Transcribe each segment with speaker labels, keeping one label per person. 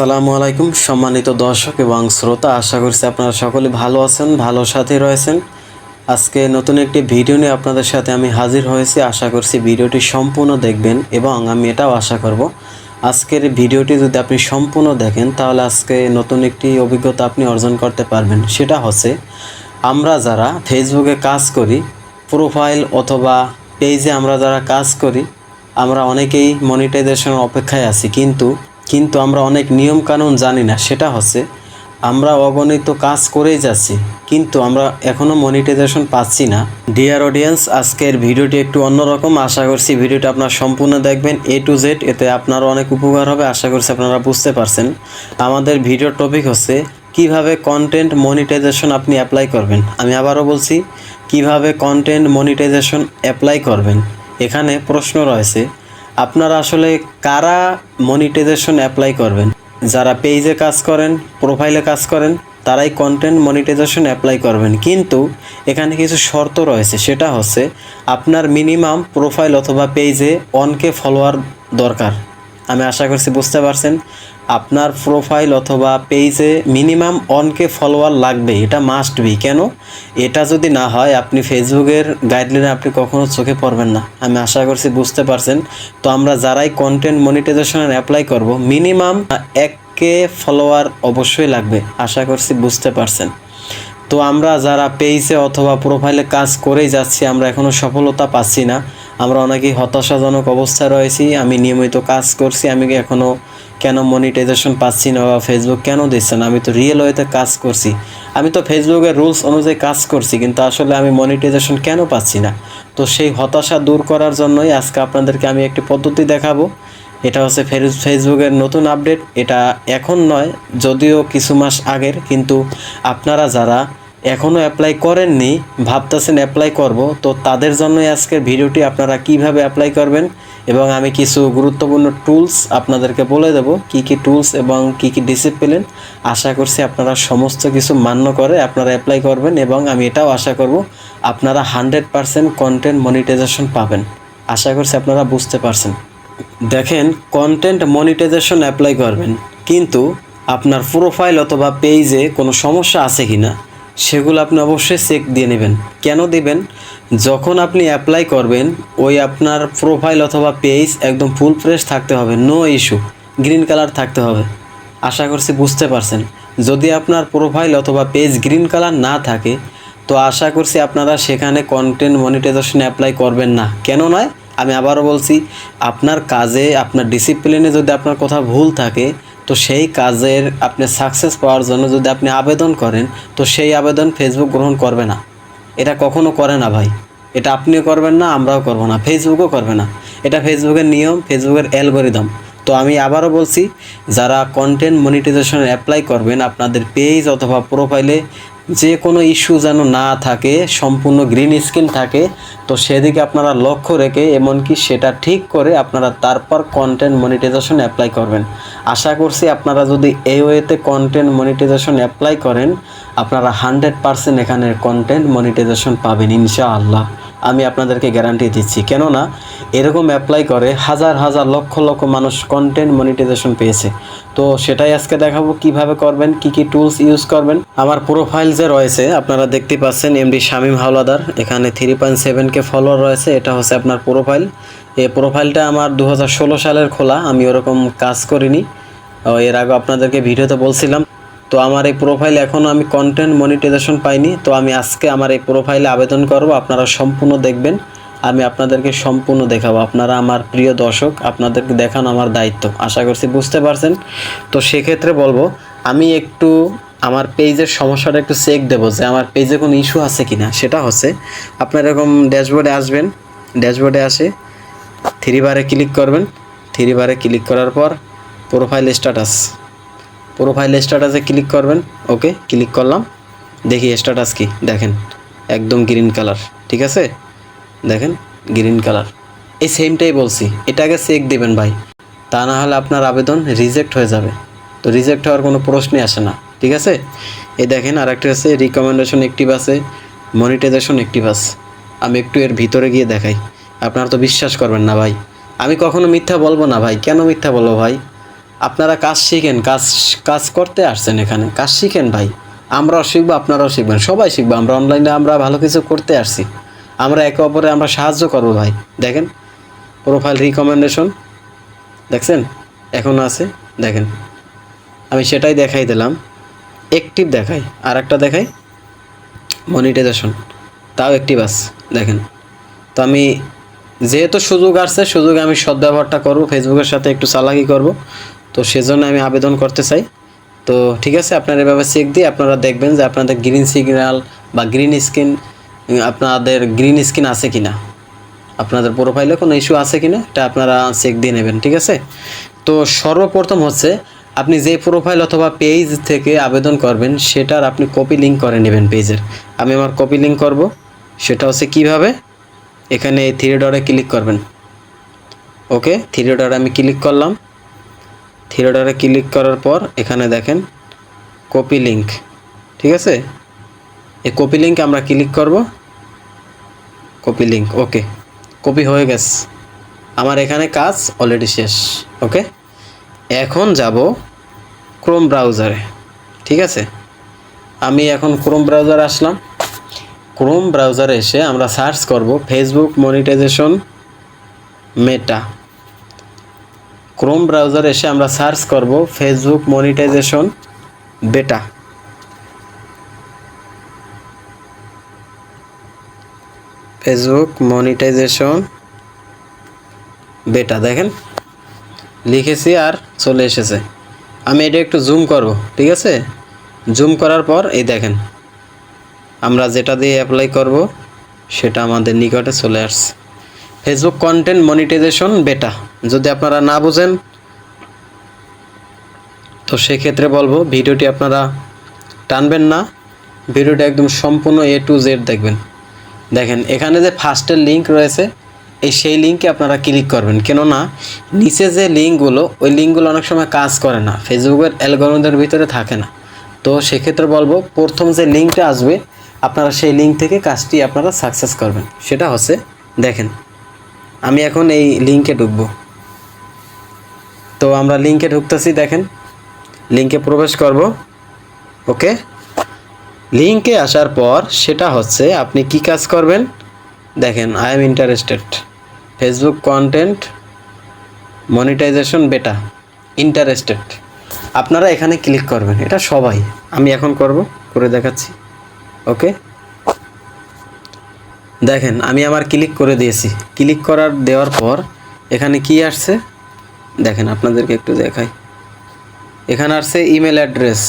Speaker 1: আসসালামু আলাইকুম, সম্মানিত দর্শক এবং শ্রোতা, আশা করছি আপনারা সকলে ভালো আছেন, ভালো সাথে রয়েছেন। আজকে নতুন একটি ভিডিও নিয়ে আপনাদের সাথে আমি হাজির হয়েছি। আশা করছি ভিডিওটি সম্পূর্ণ দেখবেন এবং আমি এটাও আশা করব। আজকের ভিডিওটি যদি আপনি সম্পূর্ণ দেখেন, তাহলে আজকে নতুন একটি অভিজ্ঞতা আপনি অর্জন করতে পারবেন। সেটা হচ্ছে, আমরা যারা ফেসবুকে কাজ করি, প্রোফাইল অথবা পেজে আমরা যারা কাজ করি, আমরা অনেকেই মনিটাইজেশনের অপেক্ষায় আছি। কিন্তু কিন্তু আমরা অনেক নিয়ম কানুন জানি না, সেটা হচ্ছে আমরা অগণিত কাজ করেই যাচ্ছি, কিন্তু আমরা এখনও মনিটাইজেশন পাচ্ছি না। ডিয়ার অডিয়েন্স আজকের ভিডিওটি একটু অন্যরকম, আশা করছি ভিডিওটি আপনার সম্পূর্ণ দেখবেন এ টু জেড এতে আপনারও অনেক উপকার হবে, আশা করছি আপনারা বুঝতে পারছেন। আমাদের ভিডিওর টপিক হচ্ছে, কীভাবে কন্টেন্ট মনিটাইজেশন আপনি অ্যাপ্লাই করবেন? আমি আবারও বলছি, কীভাবে কন্টেন্ট মনিটাইজেশন অ্যাপ্লাই করবেন? এখানে প্রশ্ন রয়েছে আপনারা আসলে কারা মনিটাইজেশন অ্যাপ্লাই করবেন? যারা পেজে কাজ করেন প্রোফাইলে কাজ করেন, তারাই কন্টেন্ট মনিটাইজেশন অ্যাপ্লাই করবেন। কিন্তু এখানে কিছু শর্ত রয়েছে। সেটা হচ্ছে আপনার মিনিমাম প্রোফাইল অথবা পেজে অনকে ফলোয়ার দরকার। আমি আশা করছি বুঝতে পারছেন। আপনার প্রোফাইল অথবা পেজে মিনিমাম অনকে ফলোয়ার লাগবে, এটা মাস্ট বি কেন? এটা যদি না হয়, আপনি ফেসবুকের গাইডলাইনে আপনি কখনো চোখে পড়বেন না। আমি আশা করছি বুঝতে পারছেন। তো আমরা যারাই কন্টেন্ট মনিটাইজেশনের অ্যাপ্লাই করব মিনিমাম এককে ফলোয়ার অবশ্যই লাগবে। আশা করছি বুঝতে পারছেন। তো আমরা যারা পেজে অথবা প্রোফাইলে কাজ করেই যাচ্ছি, আমরা এখনও সফলতা পাচ্ছি না। আমরা অনেকেই হতাশাজনক অবস্থায় রয়েছি, আমি নিয়মিত কাজ করছি, আমি এখনও কেন মনিটাইজেশন পাচ্ছি না বা ফেসবুক কেন দিচ্ছে না? আমি তো রিয়েল ওয়েতে কাজ করছি। আমি তো ফেসবুকের রুলস অনুযায়ী কাজ করছি, কিন্তু আসলে আমি মনিটাইজেশন কেন পাচ্ছি না? তো সেই হতাশা দূর করার জন্যই আজকে আপনাদেরকে আমি একটি পদ্ধতি দেখাবো। এটা হচ্ছে ফেস- ফেসবুকের নতুন আপডেট এটা এখন নয়, যদিও কিছু মাস আগের, কিন্তু আপনারা যারা এখনও অ্যাপ্লাই করেননি, ভাবতেছেন অ্যাপ্লাই করব, তো তাদের জন্যই আজকের ভিডিওটি আপনারা কীভাবে অ্যাপ্লাই করবেন এবং আমি কিছু গুরুত্বপূর্ণ টুলস আপনাদেরকে বলে দেব, কি কি টুলস এবং কি কি ডিসিপ্লিন আশা করছি আপনারা সমস্ত কিছু মান্য করে আপনারা অ্যাপ্লাই করবেন এবং আমি এটাও আশা করব আপনারা হান্ড্রেড পারসেন্ট কন্টেন্ট মনিটাইজেশন পাবেন। আশা করছি আপনারা বুঝতে পারছেন। দেখেন কন্টেন্ট মনিটাইজেশন অ্যাপ্লাই করবেন, কিন্তু আপনার প্রোফাইল অথবা পেজে কোনো সমস্যা আছে কি না সেগুলো আপনি অবশ্যই চেক দিয়ে নেবেন। কেন দিবেন? যখন আপনি অ্যাপ্লাই করবেন, ওই আপনার প্রোফাইল অথবা পেজ একদম ফুল ফ্রেশ থাকতে হবে নো ইস্যু গ্রিন কালার থাকতে হবে। আশা করছি বুঝতে পারছেন। যদি আপনার প্রোফাইল অথবা পেজ গ্রিন কালার না থাকে, তো আশা করছি আপনারা সেখানে কন্টেন্ট মনিটাইজেশন অ্যাপ্লাই করবেন না। কেন নয়? আমি আবারও বলছি, আপনার কাজে, আপনার ডিসিপ্লিনে যদি আপনার কথা ভুল থাকে তো সেই কাজের আপনি সাকসেস পাওয়ার জন্য যদি আপনি আবেদন করেন, তো সেই আবেদন ফেসবুক গ্রহণ করবে না। এটা কখনো করে না ভাই। এটা আপনিও করবেন না, আমরাও করব না। ফেসবুকও করবে না। এটা ফেসবুকের নিয়ম ফেসবুকের অ্যালগোরিদম তো আমি আবারও বলছি, যারা কন্টেন্ট মনিটাইজেশন অ্যাপ্লাই করবেন, আপনাদের পেজ অথবা প্রোফাইলে যে কোনো ইস্যু যেন না থাকে, সম্পূর্ণ গ্রিন স্ক্রিন থাকে, তো সেদিকে আপনারা লক্ষ্য রেখে এমনকি সেটা ঠিক করে আপনারা তারপর কন্টেন্ট মনিটাইজেশন অ্যাপ্লাই করবেন। আশা করছি আপনারা যদি এই ওয়েতে কন্টেন্ট মনিটাইজেশন অ্যাপ্লাই করেন, আপনারা হান্ড্রেড পারসেন্ট এখানে কন্টেন্ট মনিটাইজেশন পাবেন, ইনশাআল্লাহ। আমি আপনাদেরকে গ্যারান্টি দিচ্ছি। কেননা, এরকম অ্যাপ্লাই করে হাজার হাজার লক্ষ লক্ষ মানুষ কন্টেন্ট মনিটাইজেশন পেয়েছে। তো সেটাই আজকে দেখাবো, কীভাবে করবেন, কি কি টুলস ইউজ করবেন। আমার প্রোফাইল যে রয়েছে, আপনারা দেখতে পাচ্ছেন এমডি শামীম হাওলাদার। এখানে থ্রি পয়েন্ট সেভেনকে ফলোয়ার রয়েছে, এটা হচ্ছে আপনার প্রোফাইল এই প্রোফাইলটা আমার দু হাজার ষোলো সালের খোলা, আমি ওরকম কাজ করিনি। এর আগে আপনাদেরকে ভিডিওতে বলছিলাম। তো আমার এই প্রোফাইল এখনও আমি কন্টেন্ট মনিটাইজেশন পাইনি, তো আমি আজকে আমার এই প্রোফাইলে আবেদন করব, আপনারা সম্পূর্ণ দেখবেন, আমি আপনাদেরকে সম্পূর্ণ দেখাবো। আপনারা আমার প্রিয় দর্শক, আপনাদেরকে দেখানো আমার দায়িত্ব, আশা করছি বুঝতে পারছেন। তো সেক্ষেত্রে বলব, আমি একটু আমার পেজের সমস্যাটা একটু চেক দেবো, যে আমার পেজে কোনো ইস্যু আছে কি না সেটা হচ্ছে, আপনার এরকম ড্যাশবোর্ডে আসবেন ড্যাশবোর্ডে আসে থ্রি বারে ক্লিক করবেন থ্রি বারে ক্লিক করার পর প্রোফাইল স্ট্যাটাস প্রোফাইল স্ট্যাটাসে ক্লিক করবেন ওকে ক্লিক করলাম, দেখি স্ট্যাটাস কি, দেখেন, একদম গ্রিন কালার ঠিক আছে? দেখেন গ্রিন কালার এই সেমটাই বলছি এটাকে চেক দেবেন ভাই, তা না হলে আপনার আবেদন রিজেক্ট হয়ে যাবে, তো রিজেক্ট হওয়ার কোনো প্রশ্নই আসে না, ঠিক আছে? এই দেখেন আর একটা আছে রিকমেন্ডেশন অ্যাক্টিভ আছে মনিটাইজেশন অ্যাক্টিভ আছে, আমি একটু এর ভিতরে গিয়ে দেখাই, আপনারা তো বিশ্বাস করবেন না ভাই, আমি কখনো মিথ্যা বলব না ভাই, কেন মিথ্যা বলব ভাই? আপনারা কাজ শিখেন, কাজ কাজ করতে আসছেন এখানে। কাজ শিখেন ভাই। আমরাও শিখব, আপনারাও শিখবেন। সবাই শিখব। আমরা অনলাইনে আমরা ভালো কিছু করতে আসছি। আমরা একে অপরে আমরা সাহায্য করব ভাই। দেখেন প্রোফাইল রিকমেন্ডেশন দেখছেন? এখনও আছে, দেখেন। আমি সেটাই দেখাই দিলাম। অ্যাক্টিভ দেখাই। আর একটা দেখাই। মনিটাইজেশন তাও অ্যাক্টিভ আছে, দেখেন। তো আমি যেহেতু সুযোগ আসছে, সুযোগে আমি সদ্ব্যবহারটা করব। ফেসবুকের সাথে একটু চালাকি করব। তো সেজন্য আমি আবেদন করতে চাই। তো ঠিক আছে, আপনারা এভাবে চেক দিয়ে আপনারা দেখবেন যে আপনাদের গ্রিন সিগন্যাল বা গ্রিন স্ক্রিন আপনাদের গ্রিন স্ক্রিন আছে কি না আপনাদের প্রোফাইলে কোনো ইস্যু আছে কি না এটা আপনারা চেক দিয়ে নেবেন, ঠিক আছে? তো সর্বপ্রথম হচ্ছে, আপনি যে প্রোফাইল অথবা পেজ থেকে আবেদন করবেন, সেটার আপনি কপি লিঙ্ক করে নেবেন পেজের আমি আমার কপি লিঙ্ক করব, সেটা হচ্ছে কীভাবে? এখানে থ্রি ডরে ক্লিক করবেন। ওকে থ্রি ডরে আমি ক্লিক করলাম। থ্রি ডরে ক্লিক করার পর এখানে দেখেন কপি লিঙ্ক ঠিক আছে? এই কপি লিঙ্ক আমরা ক্লিক করব। Copy link okay. কপি হয়ে গেছে। আমার এখানে কাজ অলরেডি শেষ, ওকে? এখন যাব ক্রোম ব্রাউজারে ঠিক আছে? আমি এখন ক্রোম ব্রাউজারে আসলাম। ক্রোম ব্রাউজারে এসে আমরা সার্চ করব ফেসবুক মনিটাইজেশন মেটা ক্রোম ব্রাউজারে এসে আমরা সার্চ করব Facebook monetization beta Facebook monetization beta দেখেন? লিখেছি আর চলে এসেছে। আমি এটা একটু জুম করব, ঠিক আছে? জুম করার পর এই দেখেন, আমরা যেটা দিয়ে অ্যাপ্লাই করব, সেটা আমাদের নিকটে চলে আসছে। ফেসবুক কন্টেন্ট মনিটাইজেশন বেটা যদি আপনারা না বুঝেন, তো সেক্ষেত্রে বলব, ভিডিওটি আপনারা টানবেন না। ভিডিওটা একদম সম্পূর্ণ এ টু জেড দেখবেন। দেখেন, এখানে যে ফার্স্টের লিঙ্ক রয়েছে, এই সেই লিঙ্কে আপনারা ক্লিক করবেন। কেননা, নিচে যে লিঙ্কগুলো ওই লিঙ্কগুলো অনেক সময় কাজ করে না। ফেসবুকের অ্যালগোরিদমের ভিতরে থাকে না। তো সেক্ষেত্রে বলব, প্রথম যে লিঙ্কটা আসবে, আপনারা সেই লিঙ্ক থেকে কাজটি আপনারা সাকসেস করবেন। সেটা হচ্ছে, দেখেন আমি এখন এই লিঙ্কে ঢুকবো। তো আমরা লিঙ্কে ঢুকতেছি, দেখেন। লিঙ্কে প্রবেশ করব। ওকে? লিঙ্কে আসার পর সেটা হচ্ছে আপনি কি কাজ করবেন? দেখেন I am interested Facebook content monetization beta interested আপনারা এখানে ক্লিক করবেন, এটা সবাই। আমি এখন করব, করে দেখাচ্ছি। ওকে? দেখেন, আমি আমার ক্লিক করে দিয়েছি। ক্লিক করার দেওয়ার পর এখানে কি আসছে? দেখেন, আপনাদেরকে একটু দেখাই। এখানে আসছে email address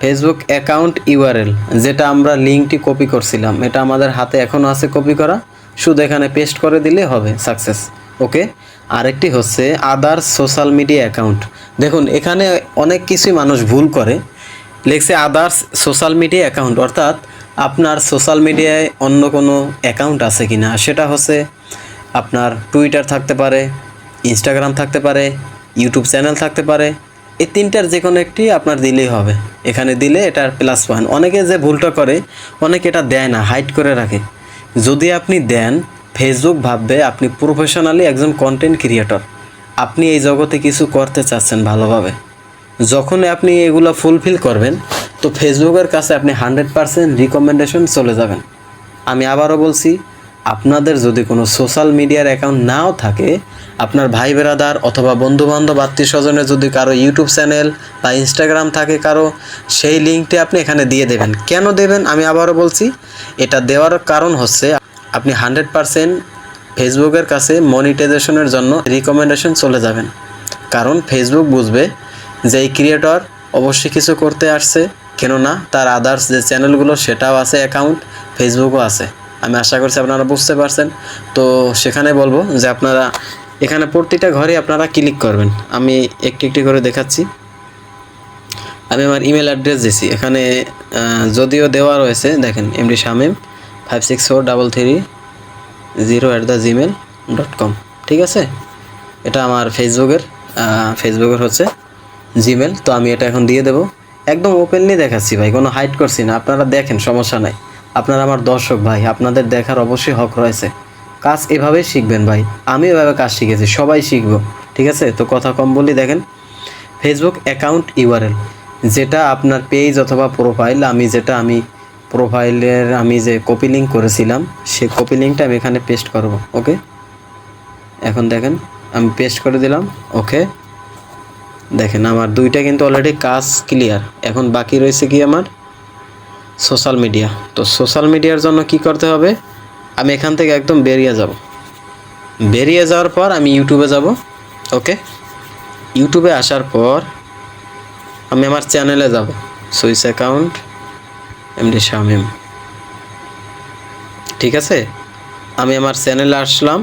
Speaker 1: Facebook account URL যেটা আমরা লিঙ্কটি কপি করছিলাম। এটা আমাদের হাতে এখনও আছে কপি করা। শুধু এখানে পেস্ট করে দিলে হবে সাকসেস ওকে আরেকটি হচ্ছে আদার সোশ্যাল মিডিয়া অ্যাকাউন্ট দেখুন, এখানে অনেক কিছুই মানুষ ভুল করে। লিখছে আদার্স সোশ্যাল মিডিয়া অ্যাকাউন্ট অর্থাৎ আপনার সোশ্যাল মিডিয়ায় অন্য কোনো অ্যাকাউন্ট আছে কি না সেটা হচ্ছে আপনার টুইটার থাকতে পারে ইনস্টাগ্রাম থাকতে পারে ইউটিউব চ্যানেল থাকতে পারে। এই তিনটার যে কোনো একটি আপনার দিলেই হবে। এখানে দিলে এটার প্লাস পয়েন্ট অনেকে যে ভুলটা করে, অনেকে এটা দেয় না হাইড করে রাখে। যদি আপনি দেন ফেসবুক ভাববে আপনি প্রফেশনালি একজন কন্টেন্ট ক্রিয়েটর আপনি এই জগতে কিছু করতে চাচ্ছেন ভালোভাবে। যখন আপনি এগুলো ফুলফিল করবেন, তো ফেসবুকের কাছে আপনি হান্ড্রেড পারসেন্ট রিকমেন্ডেশন চলে যাবেন। আমি আবারও বলছি, আপনাদের যদি কোনো সোশ্যাল মিডিয়ার অ্যাকাউন্ট নাও থাকে, আপনার ভাই বেরাদার অথবা বন্ধু বান্ধব আত্মীয় স্বজনের যদি কারও ইউটিউব চ্যানেল বা ইনস্টাগ্রাম থাকে কারও, সেই লিঙ্কটি আপনি এখানে দিয়ে দেবেন। কেন দেবেন? আমি আবারও বলছি, এটা দেওয়ার কারণ হচ্ছে, আপনি হান্ড্রেড পারসেন্ট ফেসবুকের কাছে মনিটাইজেশনের জন্য রিকমেন্ডেশন চলে যাবেন। কারণ ফেসবুক বুঝবে যে এই ক্রিয়েটর অবশ্যই কিছু করতে আসছে, কেননা তার আদার্স যে চ্যানেলগুলো সেটাও আছে অ্যাকাউন্ট ফেসবুকও আছে। আমি আশা করছি আপনারা বুঝতে পারছেন। তো সেখানে বলব যে আপনারা, এখানে প্রতিটা ঘরে আপনারা ক্লিক করবেন। আমি একটি একটি করে দেখাচ্ছি। আমি আমার ইমেল অ্যাড্রেস দিয়েছি এখানে যদিও দেওয়া রয়েছে, দেখেন MD Shamim five six four double three zero at the Gmail dot com ঠিক আছে? এটা আমার ফেসবুকের ফেসবুকের হচ্ছে। জিমেল, তো আমি এটা এখন দিয়ে দেবো। একদম ওপেনলি দেখাচ্ছি ভাই, কোনো হাইড করছি না। আপনারা দেখেন, সমস্যা নাই। আপনারা আমার দর্শক ভাই, আপনাদের দেখার অবশ্যই হক রয়েছে। কাজ এভাবেই শিখবেন ভাই। আমি এভাবে কাজ শিখেছি, সবাই শিখব। ঠিক আছে? তো কথা কম বলি, দেখেন। ফেসবুক অ্যাকাউন্ট ইউআরএল যেটা আপনার পেজ অথবা প্রোফাইল আমি যেটা আমি প্রোফাইলের আমি যে কপি লিঙ্ক করেছিলাম, সে কপি লিঙ্কটা আমি এখানে পেস্ট করব ওকে এখন দেখেন, আমি পেস্ট করে দিলাম ওকে দেখেন, আমার দুইটা কিন্তু অলরেডি কাজ ক্লিয়ার এখন বাকি রয়েছে কি আমার? সোশ্যাল মিডিয়া তো সোশ্যাল মিডিয়ার জন্য কি করতে হবে? আমি এখান থেকে একদম বেরিয়ে যাব। বেরিয়ে যাওয়ার পর আমি ইউটিউবে যাব ওকে ইউটিউবে আসার পর আমি আমার চ্যানেলে যাব। সুইস অ্যাকাউন্ট এমডি শামিম ঠিক আছে? আমি আমার চ্যানেলে আসলাম।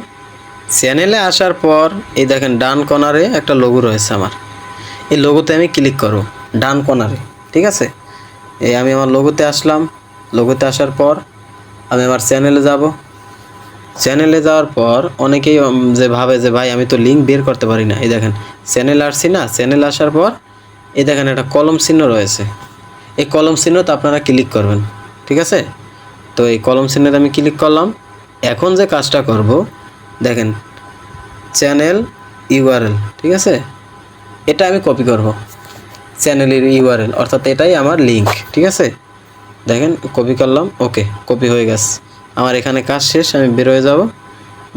Speaker 1: চ্যানেলে আসার পর এই দেখেন, ডান কর্নারে একটা লোগো রয়েছে আমার। এই লোগোতে আমি ক্লিক করব, ডান কর্নারে ঠিক আছে? এই আমি আমার লোগোতে আসলাম লোগোতে আসার পর আমি আমার চ্যানেলে যাব। চ্যানেলে যাওয়ার পর অনেকেই যে ভাবে যে, ভাই, আমি তো লিঙ্ক বের করতে পারি না। এই দেখেন চ্যানেল আসছি না চ্যানেল আসার পর এই দেখেন একটা কলম চিহ্ন রয়েছে। এই কলম চিহ্নতে আপনারা ক্লিক করবেন, ঠিক আছে? তো এই কলম চিহ্নতে আমি ক্লিক করলাম। এখন যে কাজটা করব, দেখেন চ্যানেল ইউআরএল ঠিক আছে? এটা আমি কপি করব। চ্যানেলের ইউআরএল অর্থাৎ এটাই আমার লিঙ্ক ঠিক আছে? দেখেন কপি করলাম ওকে কপি হয়ে গেছে। আমার এখানে কাজ শেষ, আমি বের হয়ে যাব।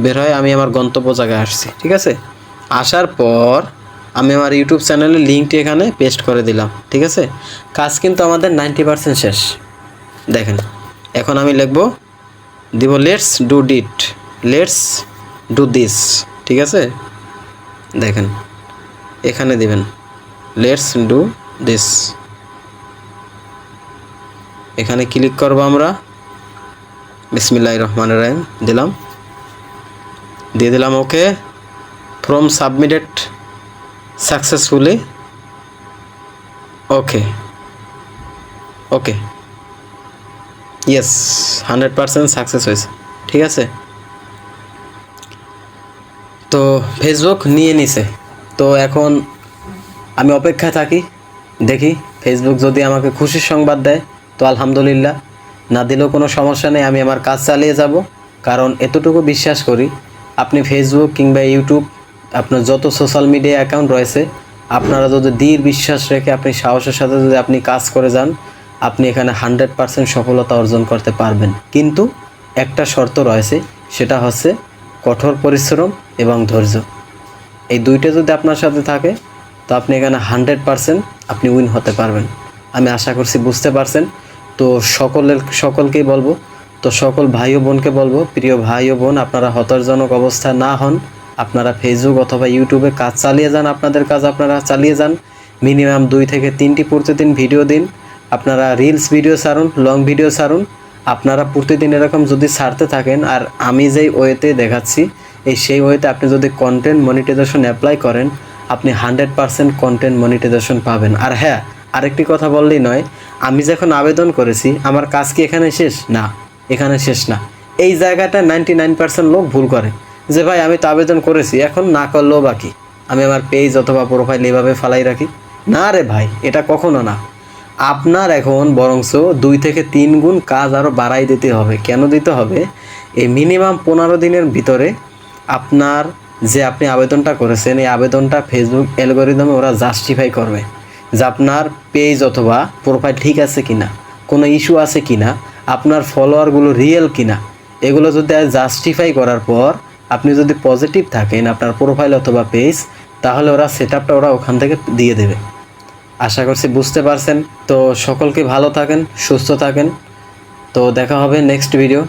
Speaker 1: বের হয়ে আমি আমার গন্তব্য জায়গায় আসছি, ঠিক আছে? আসার পর আমি আমার ইউটিউব চ্যানেলের লিঙ্কটি এখানে পেস্ট করে দিলাম, ঠিক আছে? কাজ কিন্তু আমাদের নাইনটি পার্সেন্ট শেষ। দেখেন, এখন আমি লিখব, দিব let's do this let's do this ঠিক আছে? দেখেন এখানে দিবেন। লেটস ডু দিস এখানে ক্লিক করব আমরা। বিসমিল্লাহ রহমান রাহিম, দিলাম। দিয়ে দিলাম okay from submitted successfully okay okay yes hundred percent success হয়েছে। ঠিক আছে? তো ফেসবুক নিয়ে নিছে। তো এখন আমি অপেক্ষায় থাকি, দেখি। ফেসবুক যদি আমাকে খুশির সংবাদ দেয়, তো আলহামদুলিল্লাহ। না দিলেও কোনো সমস্যা নেই, আমি আমার কাজ চালিয়ে যাব। কারণ এতটুকু বিশ্বাস করি, আপনি ফেসবুক কিংবা ইউটিউব আপনার যত সোশ্যাল মিডিয়া অ্যাকাউন্ট রয়েছে, আপনারা যদি দৃঢ় বিশ্বাস রেখে আপনি সাহসের সাথে যদি আপনি কাজ করে যান, আপনি এখানে হান্ড্রেড পারসেন্ট সফলতা অর্জন করতে পারবেন। কিন্তু একটা শর্ত রয়েছে, সেটা হচ্ছে কঠোর পরিশ্রম এবং ধৈর্য। এই দুইটা যদি আপনার সাথে থাকে, তো আপনি এখানে হান্ড্রেড পারসেন্ট আপনি উইন হতে পারবেন। আমি আশা করছি বুঝতে পারছেন। তো সকলের, সকলকেই বলব, তো সকল ভাই ও বোনকে বলব, প্রিয় ভাই ও বোন, আপনারা হতাশজনক অবস্থা না হন। আপনারা ফেসবুক অথবা ইউটিউবে কাজ চালিয়ে যান, আপনাদের কাজ আপনারা চালিয়ে যান। মিনিমাম দুই থেকে তিনটি প্রতিদিন ভিডিও দিন। আপনারা রিলস ভিডিও ছাড়ুন লং ভিডিও ছাড়ুন। আপনারা প্রতিদিন এরকম যদি ছাড়তে থাকেন, আর আমি যেই ওয়েতে দেখাচ্ছি এই সেই ওয়েতে আপনি যদি কন্টেন্ট মনিটাইজেশন অ্যাপ্লাই করেন, আপনি হান্ড্রেড পারসেন্ট কন্টেন্ট মনিটাইজেশন পাবেন। আর হ্যাঁ আরেকটি কথা বললেই নয়, আমি যখন আবেদন করেছি, আমার কাজ কি এখানে শেষ? না, এখানে শেষ না। এই জায়গাটা নাইনটি নাইন পার্সেন্ট লোক ভুল করে। যে ভাই, আমি তো আবেদন করেছি, এখন না করলেও বাকি আমি আমার পেজ অথবা প্রোফাইল এভাবে ফালাই রাখি? না রে ভাই, এটা কখনো না। আপনার এখন বরংস দুই থেকে তিন গুণ কাজ আরও বাড়াই দিতে হবে। কেন দিতে হবে? এই মিনিমাম পনেরো দিনের ভিতরে আপনার যে আপনি আবেদনটা করেছেন, এই আবেদনটা ফেসবুক অ্যালগোরিদমে ওরা জাস্টিফাই করবে যে আপনার পেজ অথবা প্রোফাইল ঠিক আছে কিনা, কোনো ইস্যু আছে কি না আপনার ফলোয়ারগুলো রিয়েল কিনা। এগুলো যদি জাস্টিফাই করার পর আপনি যদি পজিটিভ থাকেন আপনার প্রোফাইল অথবা পেজ তাহলে ওরা সেট আপটা ওরা ওখান থেকে দিয়ে দেবে। আশা করছি বুঝতে পারছেন। তো সকলকে ভালো থাকেন, সুস্থ থাকেন। তো দেখা হবে নেক্সট ভিডিও